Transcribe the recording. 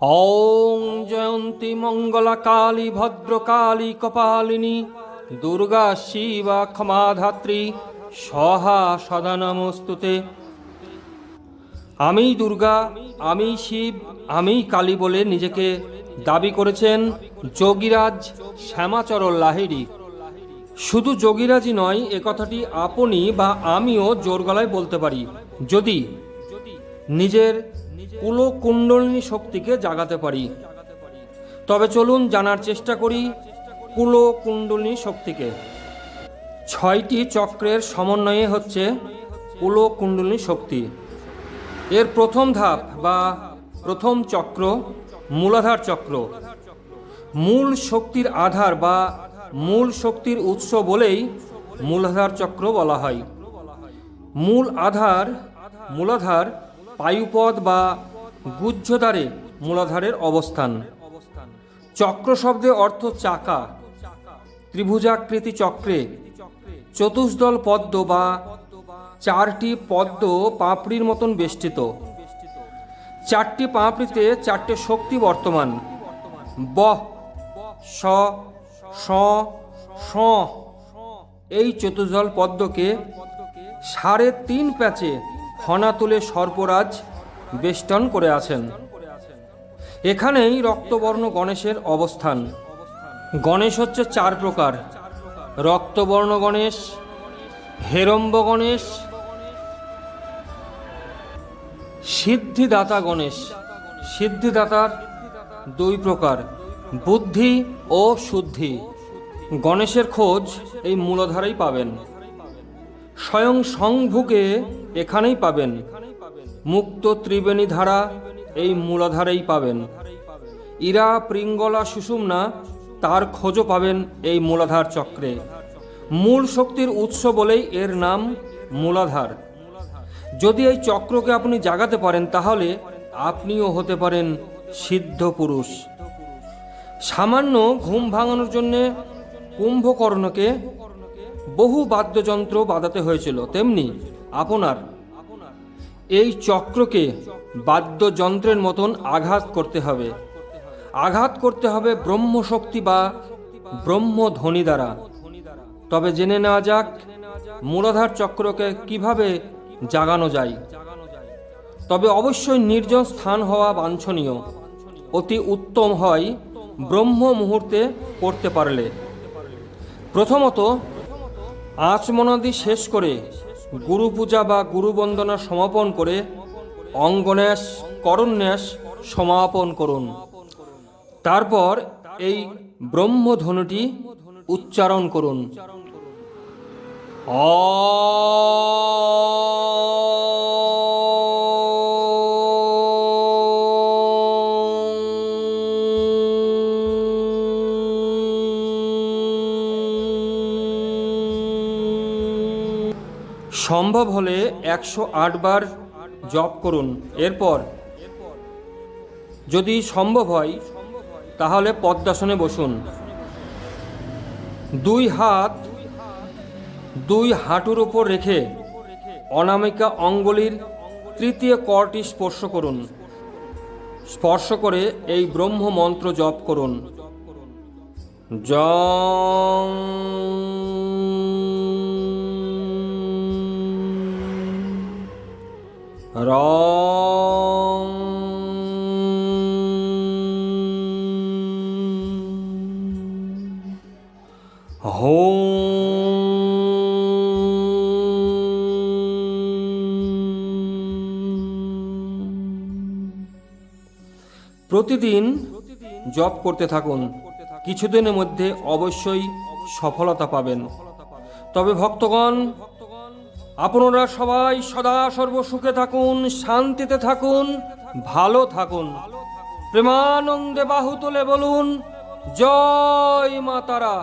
ॐ जयन्ती मङ्गलकाली भद्रकाली कपालिनी দুর্গা শিবা ক্ষমাধাত্রী সহা সদা নমস্তুতে আমি দুর্গা আমি শিব আমি কালী বলে নিজেকে দাবি করেছেন যোগীরাজ শ্যামাচরণ লাহিড়ী শুধু যোগীরাজই নয় এ কথাটি আপনি বা আমিও জোর গলায় বলতে পারি যদি নিজের কুলকুণ্ডলিনী শক্তিকে জাগাতে পারি। তবে চলুন জানার চেষ্টা করি কুলকুণ্ডলিনী শক্তিকে। ছয়টি চক্রের সমন্বয়ে হচ্ছে কুলকুণ্ডলিনী শক্তি। এর প্রথম ধাপ বা প্রথম চক্র মূলাধার চক্র। মূল শক্তির আধার বা মূল শক্তির উৎস বলেই মূলাধার চক্র বলা হয়। মূল আধার, মূলাধার পায়ুপদ বা গুহ্যদ্বারে মূলাধারের অবস্থান। চক্র শব্দে অর্থ চাকা। ত্রিভুজাকৃতি চক্রে চতুষ্দল পদ্ম বা চারটি পদ্ম পাপড়ির মতন বেষ্টিত। চারটি পাপড়িতে চারটে শক্তি বর্তমান। বহ, স স স। এই চতুর্দল পদ্মকে সাড়ে তিন প্যাচে ফনা তুলে সর্পরাজ বেষ্টন করে আছেন। এখানেই রক্তবর্ণ গণেশের অবস্থান। গণেশ হচ্ছে চার প্রকার। রক্তবর্ণ গণেশ, হেরম্ব গণেশ, সিদ্ধিদাতা গণেশ। সিদ্ধিদাতার দুই প্রকার, বুদ্ধি ও শুদ্ধি। গণেশের খোঁজ এই মূলধারাই পাবেন। স্বয়ং সংভুকে এখানেই পাবেন। মুক্ত ত্রিবেণী ধারা এই মূলাধারেই পাবেন। ইরা প্রিঙ্গলা সুষুম্না, তার খোঁজও পাবেন এই মূলাধার চক্রে। মূল শক্তির উৎস বলেই এর নাম মূলাধার। যদি এই চক্রকে আপনি জাগাতে পারেন, তাহলে আপনিও হতে পারেন সিদ্ধ পুরুষ। সামান্য ঘুম ভাঙানোর জন্যে কুম্ভকর্ণকে বহু বাদ্যযন্ত্র বাজাতে হয়েছিল, তেমনি আপনার এই চক্রকে বাদ্যযন্ত্রের মতন আঘাত করতে হবে। আঘাত করতে হবে ব্রহ্মশক্তি বা ব্রহ্মধ্বনি দ্বারা। তবে জেনে নেওয়া যাক, মূলাধার চক্রকে কীভাবে জাগানো যায়। তবে অবশ্যই নির্জন স্থান হওয়া বাঞ্ছনীয়। অতি উত্তম হয় ব্রহ্ম মুহূর্তে করতে পারলে। প্রথমত আচমনাদি শেষ করে গুরু পূজা বা গুরু বন্দনা সমাপন করে অঙ্গন্যাস করন্যাস সমাপন করুন। তারপর এই ব্রহ্মধনুটি উচ্চারণ করুন। সম্ভব হলে একশো আট বার জপ করুন। এরপর, যদি সম্ভব হয়, তাহলে পদ্মাসনে বসুন। দুই হাত, দুই হাঁটুর ওপর রেখে অনামিকা অঙ্গলির তৃতীয় করটি স্পর্শ করুন। স্পর্শ করে এই ব্রহ্ম মন্ত্র জপ করুন। জং রং প্রতিদিন জপ করতে থাকুন। কিছুদিনের মধ্যে অবশ্যই সফলতা পাবেন। তবে ভক্তগণ আপনারা সবাই সদা সর্বসুখে থাকুন, শান্তিতে থাকুন, ভালো থাকুন। প্রেমানন্দে বাহু তুলে বলুন, জয় মা তারা।